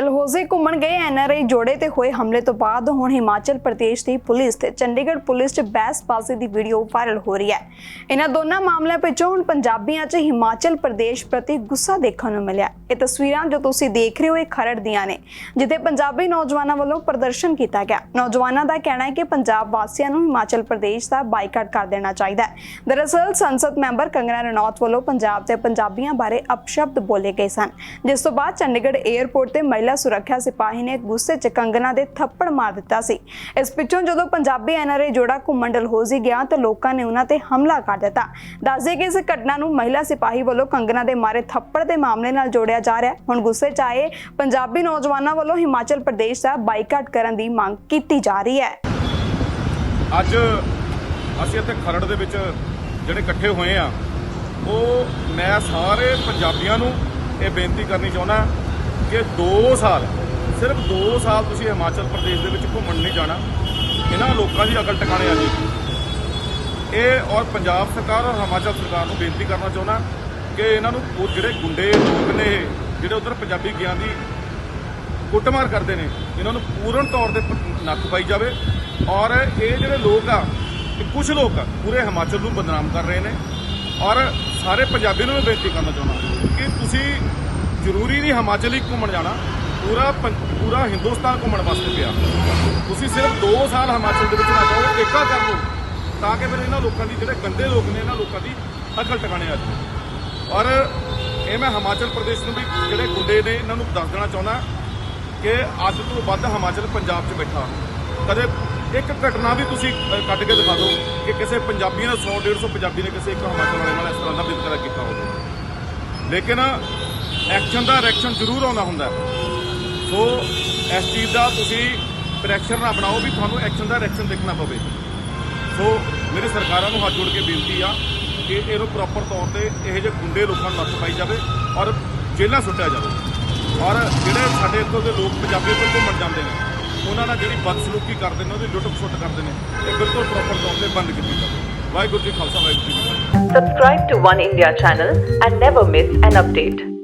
ਡਲਹੌਜ਼ੀ ਘੁੰਮਣ ਗਏ ਐਨਆਰਆਈ ਜੋੜੇ ਤੇ ਹੋਏ ਹਮਲੇ ਤੋਂ ਬਾਅਦ ਹੁਣ ਹਿਮਾਚਲ ਪ੍ਰਦੇਸ਼ ਦੀ ਪੁਲਿਸ ਤੇ ਚੰਡੀਗੜ੍ਹ ਪੁਲਿਸ 'ਚ ਬਹਿਸਬਾਜ਼ੀ ਦੀ ਵੀਡੀਓ ਵਾਇਰਲ ਹੋ ਰਹੀ ਹੈ। ਇਹਨਾਂ ਦੋਨਾਂ ਮਾਮਲਿਆਂ ਪਿੱਛੋਂ ਹੁਣ ਪੰਜਾਬੀਆਂ 'ਚ ਹਿਮਾਚਲ ਪ੍ਰਦੇਸ਼ ਪ੍ਰਤੀ ਗੁੱਸਾ ਦੇਖਣ ਨੂੰ ਮਿਲਿਆ। ਇਹ ਤਸਵੀਰਾਂ ਜੋ ਤੁਸੀਂ ਦੇਖ ਰਹੇ ਹੋ, ਇਹ ਖਰੜ ਦੀਆਂ ਨੇ, ਜਿੱਥੇ ਪੰਜਾਬੀ ਨੌਜਵਾਨਾਂ ਵੱਲੋਂ ਪ੍ਰਦਰਸ਼ਨ ਕੀਤਾ ਗਿਆ। ਨੌਜਵਾਨਾਂ ਦਾ ਕਹਿਣਾ ਹੈ ਕਿ ਪੰਜਾਬ ਵਾਸੀਆਂ ਨੂੰ ਹਿਮਾਚਲ ਪ੍ਰਦੇਸ਼ ਦਾ ਬਾਈਕਾਟ ਕਰ ਦੇਣਾ ਚਾਹੀਦਾ ਹੈ। ਦਰਅਸਲ, ਸੰਸਦ ਮੈਂਬਰ ਕੰਗਨਾ ਰਣੌਤ ਵੱਲੋਂ ਪੰਜਾਬ ਦੇ ਪੰਜਾਬੀਆਂ ਬਾਰੇ ਅਪਸ਼ਬਦ ਬੋਲੇ ਗਏ ਸਨ। ਜਿਸ ਤੋਂ ਬਾਅਦ ਚੰਡੀਗੜ੍ਹ 에ਅਰਪੋਰਟ ਤੇ ਮਹਿਲਾ ਸੁਰੱਖਿਆ ਸਿਪਾਹੀ ਨੇ ਗੁੱਸੇ 'ਚ ਕੰਗਨਾ ਦੇ ਥੱਪੜ ਮਾਰ ਦਿੱਤਾ ਸੀ। ਇਸ ਪਿੱਛੋਂ ਜਦੋਂ ਪੰਜਾਬੀ ਐਨਆਰਆਈ ਜੋੜਾ ਘੁੰਮਣ ਡਲਹੌਜ਼ੀ ਗਿਆ ਤਾਂ ਲੋਕਾਂ ਨੇ ਉਹਨਾਂ ਤੇ ਹਮਲਾ ਕਰ ਦਿੱਤਾ। ਦੱਸਦੇ ਕਿ ਇਸ ਘਟਨਾ ਨੂੰ ਮਹਿਲਾ ਸਿਪਾਹੀ ਵੱਲੋਂ ਕੰਗਨਾ ਦੇ ਮਾਰੇ ਥੱਪੜ ਦੇ ਮਾਮਲੇ ਨਾਲ ਜੋੜਿਆ ਜਾ ਰਿਹਾ ਹੁਣ ਗੁੱਸੇ 'ਚ ਆਏ ਪੰਜਾਬੀ ਨੌਜਵਾਨਾਂ ਵੱਲੋਂ ਹਿਮਾਚਲ ਪ੍ਰਦੇਸ਼ ਦਾ ਬਾਈਕਾਟ ਕਰਨ ਦੀ ਮੰਗ ਕੀਤੀ ਜਾ ਰਹੀ ਹੈ। ਅੱਜ ਅਸੀਂ ਇੱਥੇ ਖਰੜ ਦੇ ਵਿੱਚ ਜਿਹੜੇ ਇਕੱਠੇ ਹੋਏ ਆ ਉਹ ਮੈਂ ਸਾਰੇ ਪੰਜਾਬੀਆਂ ਨੂੰ ਇਹ ਬੇਨਤੀ ਕਰਨੀ ਚਾਹੁੰਦਾ ਕਿ 2 ਸਾਲ, ਸਿਰਫ 2 ਸਾਲ ਤੁਸੀਂ ਹਿਮਾਚਲ ਪ੍ਰਦੇਸ਼ ਦੇ ਵਿੱਚ ਘੁੰਮਣ ਨਹੀਂ ਜਾਣਾ। ਇਹਨਾਂ ਲੋਕਾਂ ਦੀ ਅਕਲ ਟਿਕਾਣੇ ਆ ਜੀ। ਇਹ ਔਰ ਪੰਜਾਬ ਸਰਕਾਰ ਔਰ ਹਿਮਾਚਲ ਸਰਕਾਰ ਨੂੰ ਬੇਨਤੀ ਕਰਨਾ ਚਾਹੁੰਦਾ ਕਿ ਇਹਨਾਂ ਨੂੰ ਉਹ ਜਿਹੜੇ ਗੁੰਡੇ ਲੋਕ ਨੇ ਜਿਹੜੇ ਉਧਰ ਪੰਜਾਬੀ ਗਿਆਨ ਦੀ ਕੁੱਟਮਾਰ ਕਰਦੇ ਨੇ, ਇਹਨਾਂ ਨੂੰ ਪੂਰਨ ਤੌਰ ਤੇ ਨੱਕ ਪਾਈ ਜਾਵੇ। ਔਰ ਇਹ ਜਿਹੜੇ ਲੋਕ ਆ, ਇਹ ਕੁਝ ਲੋਕ ਆ, ਪੂਰੇ ਹਿਮਾਚਲ ਨੂੰ ਬਦਨਾਮ ਕਰ ਰਹੇ ਨੇ। ਔਰ ਸਾਰੇ ਪੰਜਾਬੀ ਨੂੰ ਵੀ ਬੇਨਤੀ ਕਰਨਾ ਚਾਹੁੰਦਾ ਕਿ ਤੁਸੀਂ ਜ਼ਰੂਰੀ ਨਹੀਂ ਹਿਮਾਚਲ ਹੀ ਘੁੰਮਣ ਜਾਣਾ, ਪੂਰਾ ਪੰ- ਪੂਰਾ ਹਿੰਦੁਸਤਾਨ ਘੁੰਮਣ ਵਾਸਤੇ ਪਿਆ। ਤੁਸੀਂ ਸਿਰਫ 2 ਸਾਲ ਹਿਮਾਚਲ ਦੇ ਵਿੱਚ ਨਾ ਜਾਓ ਏਕਾ ਕਰ ਲਓ ਤਾਂ ਕਿ ਫਿਰ ਇਹਨਾਂ ਲੋਕਾਂ ਦੀ, ਜਿਹੜੇ ਗੰਦੇ ਲੋਕ ਨੇ, ਇਹਨਾਂ ਲੋਕਾਂ ਦੀ ਅਕਲ ਟਿਕਾਣੇ ਆ ਜਾਵੇ। ਔਰ ਇਹ ਮੈਂ ਹਿਮਾਚਲ ਪ੍ਰਦੇਸ਼ ਨੂੰ ਵੀ ਜਿਹੜੇ ਗੁੰਡੇ ਨੇ, ਇਹਨਾਂ ਨੂੰ ਦੱਸ ਦੇਣਾ ਚਾਹੁੰਦਾ ਕਿ ਅੱਜ ਤੋਂ ਵੱਧ ਹਿਮਾਚਲ ਪੰਜਾਬ 'ਚ ਬੈਠਾ। ਕਦੇ ਇੱਕ ਘਟਨਾ ਵੀ ਤੁਸੀਂ ਕੱਢ ਕੇ ਦਿਖਾ ਦਿਓ ਕਿ ਕਿਸੇ ਪੰਜਾਬੀ ਨੇ 100 150 ਪੰਜਾਬੀ ਨੇ ਕਿਸੇ ਇੱਕ ਹਿਮਾਚਲ ਵਾਲੇ ਨਾਲ ਇਸ ਤਰ੍ਹਾਂ ਦਾ ਵਿਤਕਰਾ ਕੀਤਾ ਹੋਵੇ। ਲੇਕਿਨ ਐਕਸ਼ਨ ਦਾ ਰਿਐਕਸ਼ਨ ਜ਼ਰੂਰ ਆਉਂਦਾ ਹੁੰਦਾ ਸੋ ਇਸ ਚੀਜ਼ ਦਾ ਤੁਸੀਂ ਪ੍ਰੈਸ਼ਰ ਨਾ ਬਣਾਓ ਵੀ ਤੁਹਾਨੂੰ ਐਕਸ਼ਨ ਦਾ ਰਿਐਕਸ਼ਨ ਦੇਖਣਾ ਪਵੇ। ਸੋ ਮੇਰੀ ਸਰਕਾਰਾਂ ਨੂੰ ਹੱਥ ਜੋੜ ਕੇ ਬੇਨਤੀ ਆ ਕਿ ਇਹਨੂੰ ਪ੍ਰੋਪਰ ਤੌਰ ਤੇ ਇਹੋ ਜਿਹੇ ਗੁੰਡੇ ਲੋਕਾਂ ਨੂੰ ਨੱਥ ਪਾਈ ਜਾਵੇ ਔਰ ਜੇਲ੍ਹਾਂ ਸੁੱਟਿਆ ਜਾਵੇ। ਔਰ ਜਿਹੜੇ ਸਾਡੇ ਇੱਥੋਂ ਦੇ ਲੋਕ ਪੰਜਾਬੀ ਕੋਲ ਘੁੰਮਣ ਜਾਂਦੇ ਨੇ, ਉਹਨਾਂ ਨਾਲ ਜਿਹੜੀ ਬਦਸਲੂਕੀ ਕਰਦੇ ਨੇ, ਉਹਦੀ ਲੁੱਟ ਖਸੁੱਟ ਕਰਦੇ ਨੇ, ਇਹ ਬਿਲਕੁਲ ਪ੍ਰੋਪਰ ਤੌਰ ਤੇ ਬੰਦ ਕੀਤੀ ਜਾਵੇ। ਵਾਹਿਗੁਰੂ ਜੀ ਖਾਲਸਾ, ਵਾਹਿਗੁਰੂ ਜੀ ਕੀ ਫਤਿਹ। Subscribe to One India channel and never miss.